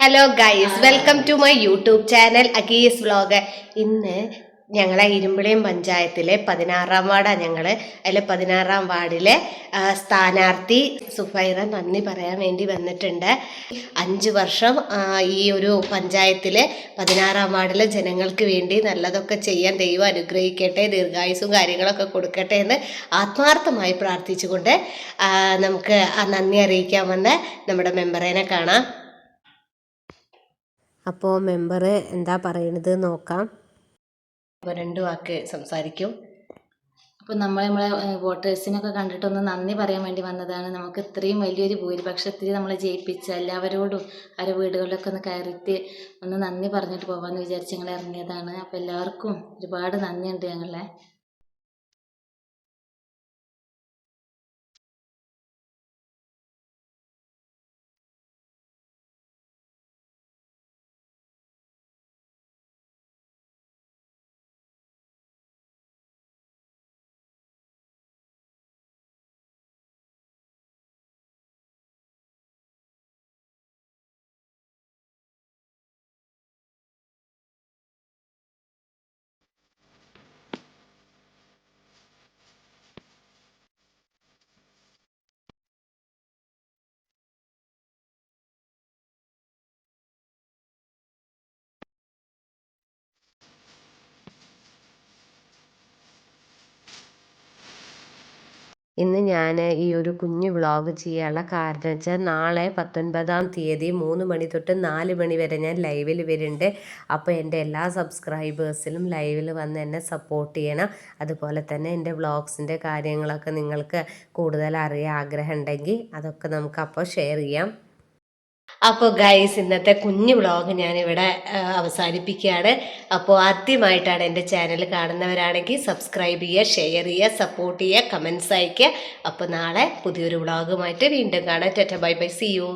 Hello guys welcome to my YouTube channel അഗീസ് vlog ഇന്ന് ഞങ്ങളെ ഇരുമ്പിളിയും പഞ്ചായത്തിലെ പതിനാറാം വാർഡാണ് ഞങ്ങൾ അതിൽ പതിനാറാം വാർഡിലെ സ്ഥാനാർത്ഥി സുഫൈറ നന്ദി പറയാൻ വേണ്ടി വന്നിട്ടുണ്ട്. അഞ്ച് വർഷം ഈ ഒരു പഞ്ചായത്തിലെ പതിനാറാം വാർഡിലെ ജനങ്ങൾക്ക് വേണ്ടി നല്ലതൊക്കെ ചെയ്യാൻ ദൈവം അനുഗ്രഹിക്കട്ടെ ദീർഘായുസും കാര്യങ്ങളൊക്കെ കൊടുക്കട്ടെ എന്ന് ആത്മാർത്ഥമായി പ്രാർത്ഥിച്ചുകൊണ്ട് നമുക്ക് ആ നന്ദി അറിയിക്കാൻ വന്ന നമ്മുടെ മെമ്പറേനെ കാണാം. അപ്പോൾ മെമ്പർ എന്താ പറയണത് നോക്കാം. അപ്പോൾ രണ്ട് വാക്ക് സംസാരിക്കും. അപ്പോൾ നമ്മൾ നമ്മളെ വോട്ടേഴ്സിനൊക്കെ കണ്ടിട്ടൊന്ന് നന്ദി പറയാൻ വേണ്ടി വന്നതാണ്. നമുക്ക് ഇത്രയും വലിയൊരു ഭൂരിപക്ഷത്തിൽ നമ്മളെ ജയിപ്പിച്ച എല്ലാവരോടും അവരുടെ വീടുകളിലൊക്കെ ഒന്ന് കയറിയിട്ട് ഒന്ന് നന്ദി പറഞ്ഞിട്ട് പോകാമെന്ന് വിചാരിച്ച് ഞങ്ങൾ ഇറങ്ങിയതാണ്. അപ്പോൾ എല്ലാവർക്കും ഒരുപാട് നന്ദിയുണ്ട് ഞങ്ങളെ. ഇന്ന് ഞാൻ ഈ ഒരു കുഞ്ഞു വ്ളോഗ് ചെയ്യാനുള്ള കാരണം വെച്ചാൽ നാളെ പത്തൊൻപതാം തീയതി മൂന്ന് മണി തൊട്ട് നാല് മണി വരെ ഞാൻ ലൈവിൽ വരുന്നുണ്ട് അപ്പോൾ എന്റെ എല്ലാ സബ്സ്ക്രൈബേഴ്സിലും ലൈവിൽ വന്ന് എന്നെ സപ്പോർട്ട് ചെയ്യണം. അതുപോലെ തന്നെ എന്റെ വ്ളോഗ്സിന്റെ കാര്യങ്ങളൊക്കെ നിങ്ങൾക്ക് കൂടുതൽ അറിയാൻ ആഗ്രഹം ഉണ്ടെങ്കിൽ അതൊക്കെ നമുക്ക് അപ്പോൾ ഷെയർ ചെയ്യാം. അപ്പോൾ ഗൈസ് ഇന്നത്തെ കുഞ്ഞു വ്ളോഗ് ഞാനിവിടെ അവസാനിപ്പിക്കുകയാണ്. അപ്പോൾ ആദ്യമായിട്ടാണ് എന്റെ ചാനൽ കാണുന്നവരാണെങ്കിൽ സബ്സ്ക്രൈബ് ചെയ്യുക ഷെയർ ചെയ്യുക സപ്പോർട്ട് ചെയ്യുക കമൻസ് അയയ്ക്കുക. അപ്പോൾ നാളെ പുതിയൊരു വ്ളോഗുമായിട്ട് വീണ്ടും കാണാം. ടെറ്റ ബൈ ബൈ സി യു